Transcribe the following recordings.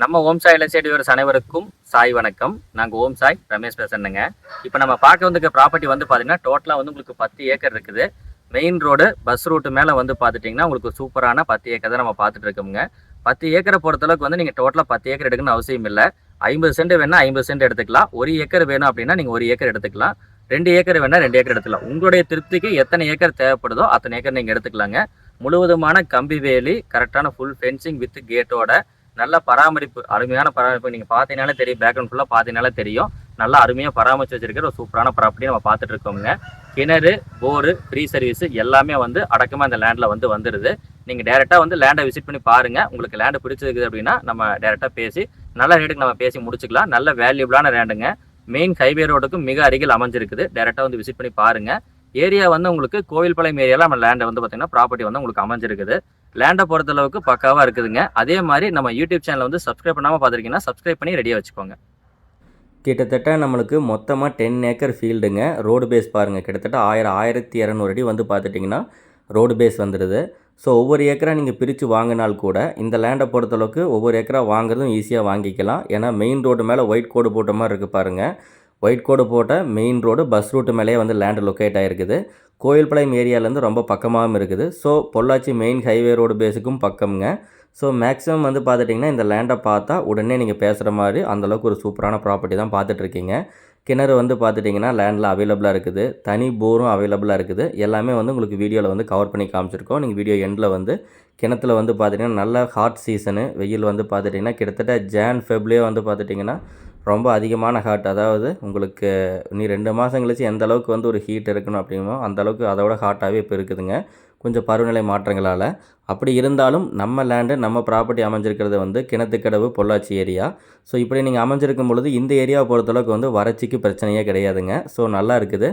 நம்ம ஓம் சாய் எலசேட் வியூவர்ஸ் அனைவருக்கும் சாய் வணக்கம். நாங்கள் ஓம் சாய் ரமேஷ் பேசணுங்க இப்போ நம்ம பார்க்க வந்திருக்க ப்ராப்பர்ட்டி வந்து பார்த்தீங்கன்னா டோட்டலாக வந்து உங்களுக்கு பத்து ஏக்கர் இருக்குது. மெயின் ரோடு பஸ் ரூட்டு மேலே வந்து பார்த்துட்டிங்கன்னா உங்களுக்கு சூப்பரான பத்து ஏக்கர் தான் நம்ம பார்த்துட்டு இருக்கோங்க பத்து ஏக்கரை பொறுத்தளவுக்கு வந்து நீங்கள் டோட்டலாக பத்து ஏக்கர் எடுக்கணும்னு அவசியம் இல்லை. ஐம்பது சென்ட் வேணால் ஐம்பது சென்ட் எடுத்துக்கலாம். ஒரு ஏக்கர் வேணும் அப்படின்னா நீங்கள் ஒரு ஏக்கர் எடுத்துக்கலாம். ரெண்டு ஏக்கர் வேணால் ரெண்டு ஏக்கர் எடுத்துக்கலாம். உங்களுடைய திருப்திக்கு எத்தனை ஏக்கர் தேவைப்படுதோ அத்தனை ஏக்கர் நீங்கள் எடுத்துக்கலாங்க. முழுவதுமான கம்பி வேலி கரெக்டான ஃபுல் ஃபென்சிங் வித் கேட்டோட நல்ல பராமரிப்பு அருமையான பராமரிப்பு. நீங்கள் பார்த்தீங்கனாலே தெரியும். பேக்ரவுண்ட் ஃபுல்லாக பார்த்தீங்கனாலே தெரியும். நல்லா அருமையாக பராமரிச்சு வச்சிருக்கிற ஒரு சூப்பரான ப்ராப்பர்ட்டி நம்ம பார்த்துட்டு இருக்கோங்க கிணறு போரு ஃப்ரீ சர்வீஸ் எல்லாமே வந்து அடக்கமாக இந்த லேண்டில் வந்து வந்துடுது நீங்கள் டேரெக்டாக வந்து லேண்டை விசிட் பண்ணி பாருங்கள் உங்களுக்கு லேண்டு பிடிச்சிருக்குது அப்படின்னா நம்ம டேரெக்டாக பேசி நல்ல ரேட்டுக்கு நம்ம பேசி முடிச்சுக்கலாம். நல்ல வேல்யூபிளான லேண்டுங்க மெயின் ஹைவே ரோடுக்கும் மிக அருகில் அமைஞ்சிருக்குது. டேரெக்டாக வந்து விசிட் பண்ணி பாருங்கள் ஏரியா வந்து உங்களுக்கு கோவில்பாளையம் ஏரியாவில் நம்ம லேண்டை வந்து பார்த்தீங்கன்னா ப்ராப்பர்ட்டி வந்து உங்களுக்கு அமைஞ்சிருக்குது. லேண்டை பொறுத்தளவுக்கு பக்காவாக இருக்குதுங்க. அதே மாதிரி நம்ம யூடியூப் சேனலை வந்து சப்ஸ்கிரைப் பண்ணாமல் பார்த்துருக்கீங்கன்னா சப்ஸ்கிரைப் பண்ணி ரெடியாக வச்சுக்கோங்க. கிட்டத்தட்ட நம்மளுக்கு மொத்தமாக டென் ஏக்கர் ஃபீல்டுங்க ரோடு பேஸ் பாருங்கள் கிட்டத்தட்ட ஆயிரம் ஆயிரத்தி இரநூறு அடி வந்து பார்த்துட்டிங்கன்னா ரோடு பேஸ் வந்துடுது ஸோ ஒவ்வொரு ஏக்கரா நீங்கள் பிரித்து வாங்கினால் கூட இந்த லேண்டை பொறுத்தளவுக்கு ஒவ்வொரு ஏக்கரா வாங்குறதும் ஈஸியாக வாங்கிக்கலாம். ஏன்னா மெயின் ரோடு மேலே ஒயிட் கோடு போட்ட மாதிரி இருக்குது பாருங்கள் ஒயிட் கோடு போட்ட மெயின் ரோடு பஸ் ரூட்டு மேலேயே வந்து லேண்டு லொக்கேட் ஆகிருக்குது கோயில்பாளையம் ஏரியாலேருந்து ரொம்ப பக்கமாகவும் இருக்குது. So Pollachi main highway road பேஸுக்கும் பக்கம்ங்க. ஸோ மேக்ஸிமம் வந்து பார்த்துட்டிங்கன்னா இந்த லேண்டை பார்த்தா உடனே நீங்கள் பேசுகிற மாதிரி அந்தளவுக்கு ஒரு சூப்பரான ப்ராப்பர்ட்டி தான் பார்த்துட்ருக்கீங்க. கிணறு வந்து பார்த்துட்டிங்கன்னா லேண்டில் அவைலபிளாக இருக்குது. தனி போரும் அவைலபிளாக இருக்குது. எல்லாமே வந்து உங்களுக்கு வீடியோவில் வந்து கவர் பண்ணி காமிச்சிருக்கோம். நீங்கள் வீடியோ எண்டில் வந்து கிணத்துல வந்து பார்த்துட்டிங்கன்னா நல்ல ஹாட் சீசனு வெயில் வந்து பார்த்துட்டிங்கன்னா கிட்டத்தட்ட ஜான் ஃபெப்லேயே வந்து பார்த்துட்டிங்கன்னா ரொம்ப அதிகமான ஹாட் அதாவது உங்களுக்கு நீ ரெண்டு மாதம் கழிச்சு எந்த அளவுக்கு வந்து ஒரு ஹீட் இருக்கணும் அப்படிமோ அந்த அளவுக்கு அதோட ஹாட்டாகவே இப்போ இருக்குதுங்க. கொஞ்சம் பருவநிலை மாற்றங்களால். அப்படி இருந்தாலும் நம்ம லேண்டு நம்ம ப்ராப்பர்ட்டி அமைஞ்சிருக்கிறது வந்து கிணத்துக்கடவு பொள்ளாச்சி ஏரியா ஸோ இப்படி நீங்கள் அமைஞ்சிருக்கும் பொழுது இந்த ஏரியாவை பொறுத்தளவுக்கு வந்து வறட்சிக்கு பிரச்சனையே கிடையாதுங்க. ஸோ நல்லா இருக்குது.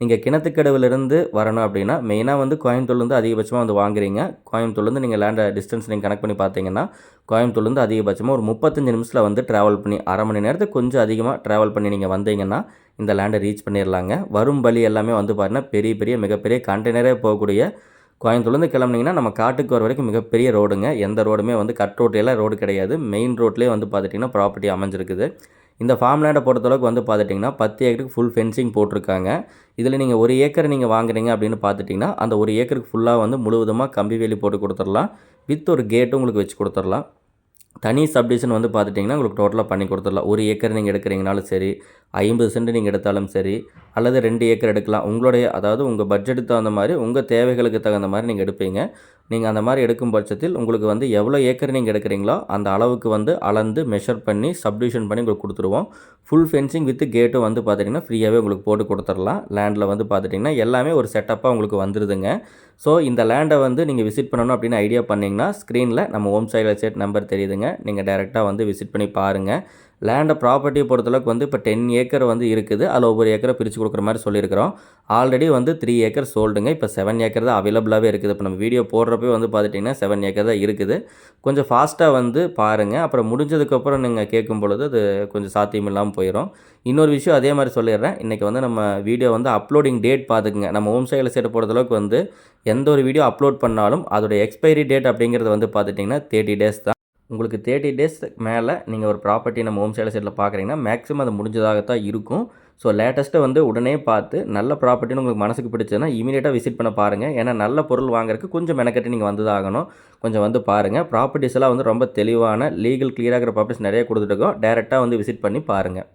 நீங்கள் கிணத்துக்கடவுலேருந்து வரணும் அப்படின்னா மெயினாக வந்து கோயம்புத்தூர்லேருந்து அதிகபட்சமாக வந்து வாங்குறீங்க. கோயம்புத்தூர்லேருந்து நீங்கள் லேண்டை டிஸ்டன்ஸ் நீங்கள் கனெக்ட் பண்ணி பார்த்தீங்கன்னா கோயம்புத்தூர்லேருந்து அதிகபட்சமாக ஒரு முப்பத்தஞ்சு நிமிஷத்தில் வந்து ட்ராவல் பண்ணி அரை மணி நேரத்துக்கு கொஞ்சம் அதிகமாக ட்ராவல் பண்ணி நீங்கள் வந்தீங்கன்னா இந்த லேண்டை ரீச் பண்ணிடலாங்க வரும் வழி எல்லாமே வந்து பார்த்தீங்கன்னா பெரிய பெரிய மிகப்பெரிய கண்டெய்னரே போகக்கூடிய கோயம்புத்தூர்லேருந்து கிளம்புனீங்கன்னா நம்ம காட்டுக்கு வர வரைக்கும் மிகப்பெரிய ரோடுங்க எந்த ரோடுமே வந்து கட் ரோட்டையெல்லாம் ரோடு கிடையாது. மெயின் ரோட்லேயே வந்து பார்த்துட்டிங்கன்னா ப்ராப்பர்ட்டி அமைஞ்சிருக்குது. இந்த ஃபார்ம் லேண்டை பொறுத்தளவுக்கு வந்து பார்த்துட்டிங்கன்னா பத்து ஏக்கருக்கு ஃபுல் ஃபென்சிங் போட்டிருக்காங்க. இதில் நீங்கள் ஒரு ஏக்கர் நீங்கள் வாங்குறீங்க அப்படின்னு பார்த்துட்டிங்கன்னா அந்த ஒரு ஏக்கருக்கு ஃபுல்லாக வந்து முழுவதுமாக கம்பி வேலி போட்டு கொடுத்துடலாம். வித் ஒரு கேட்டும் உங்களுக்கு வச்சு கொடுத்துடலாம். தனி சப்டிஷன் வந்து பார்த்துட்டிங்கன்னா உங்களுக்கு டோட்டலாக பண்ணி கொடுத்துடலாம். ஒரு ஏக்கர் நீங்கள் எடுக்கிறீங்கனாலும் சரி ஐம்பது சென்ட் நீங்கள் எடுத்தாலும் சரி அல்லது ரெண்டு ஏக்கர் எடுக்கலாம். உங்களுடைய அதாவது உங்கள் பட்ஜெட்டுக்கு தகுந்த மாதிரி உங்கள் தேவைகளுக்கு தகுந்த மாதிரி நீங்கள் எடுப்பீங்க. நீங்கள் அந்த மாதிரி எடுக்கும் பட்சத்தில் உங்களுக்கு வந்து எவ்வளோ ஏக்கர் நீங்கள் எடுக்கிறீங்களோ அந்த அளவுக்கு வந்து அளந்து மெஷர் பண்ணி சப்டிவிஷன் பண்ணி உங்களுக்கு கொடுத்துருவோம். ஃபுல் ஃபென்சிங் வித் கேட்டும் வந்து பார்த்துட்டிங்கன்னா ஃப்ரீயாகவே உங்களுக்கு போட்டு கொடுத்துடலாம் லேண்டில் வந்து பார்த்துட்டிங்கன்னா எல்லாமே ஒரு செட்டப்பாக உங்களுக்கு வந்துடுதுங்க ஸோ இந்த லேண்டை வந்து நீங்கள் விசிட் பண்ணணும் அப்படின்னு ஐடியா பண்ணிங்கன்னா ஸ்க்ரீனில் நம்ம ஹோம் சைடில் செட் நம்பர் தெரியுதுங்க. நீங்கள் டேரெக்டாக வந்து விசிட் பண்ணி பாருங்கள் லேண்டை ப்ராப்பர்ட்டியை பொறுத்தளவுக்கு வந்து இப்போ டென் ஏக்கர் வந்து இருக்குது. அதில் ஒவ்வொரு ஏக்கரை பிரித்து கொடுக்குற மாதிரி சொல்லியிருக்கிறோம். ஆல்ரெடி வந்து த்ரீ ஏக்கர் சோல்டுங்க இப்போ செவன் ஏக்கர் தான் அவைலபிளாகவே இருக்குது. இப்போ நம்ம வீடியோ போடுறப்பே வந்து பார்த்துட்டிங்கன்னா செவன் ஏக்கர் தான் இருக்குது. கொஞ்சம் ஃபாஸ்ட்டாக வந்து பாருங்கள் அப்புறம் முடிஞ்சதுக்கப்புறம் நீங்கள் கேட்கும் பொழுது அது கொஞ்சம் சாத்தியம் இல்லாமல் போயிடும் இன்னொரு விஷயம் அதே மாதிரி சொல்லிடுறேன். இன்றைக்கி வந்து நம்ம வீடியோ வந்து அப்லோடிங் டேட் பார்த்துக்குங்க. நம்ம ஹோம் சைடில் சைடு பொறுத்தளவுக்கு வந்து எந்த ஒரு வீடியோ அப்லோட் பண்ணாலும் அதோடைய எக்ஸ்பைரி டேட் அப்படிங்கிறது வந்து பார்த்துட்டிங்கன்னா தேர்ட்டி டேஸ் தான். உங்களுக்கு தேர்ட்டி டேஸ் மேலே நீங்கள் ஒரு ப்ராப்பர்ட்டி நம்ம ஹோம் சைடில் சைட்டில் பார்க்குறீங்கன்னா மேக்ஸிமம் அது முடிஞ்சதாகத்தான் இருக்கும். ஸோ லேட்டஸ்ட்டாக வந்து உடனே பார்த்து நல்ல ப்ராப்பர்ட்டின்னு உங்களுக்கு மனசுக்கு பிடிச்சதுன்னா இமீடியட்டாக விசிட் பண்ண பாருங்கள் ஏன்னா நல்ல பொருள் வாங்குறதுக்கு கொஞ்சம் மெனக்கட்டி நீங்கள் வந்து ஆகணும். கொஞ்சம் வந்து பாருங்கள் ப்ராப்பர்ட்டிஸ் எல்லாம் வந்து ரொம்ப தெளிவான லீகல் கிளியராகிற ப்ராப்பர்ட்டிஸ் நிறைய கொடுத்துட்டுருக்கோம் டேரெக்டாக வந்து விசிட் பண்ணி பாருங்கள்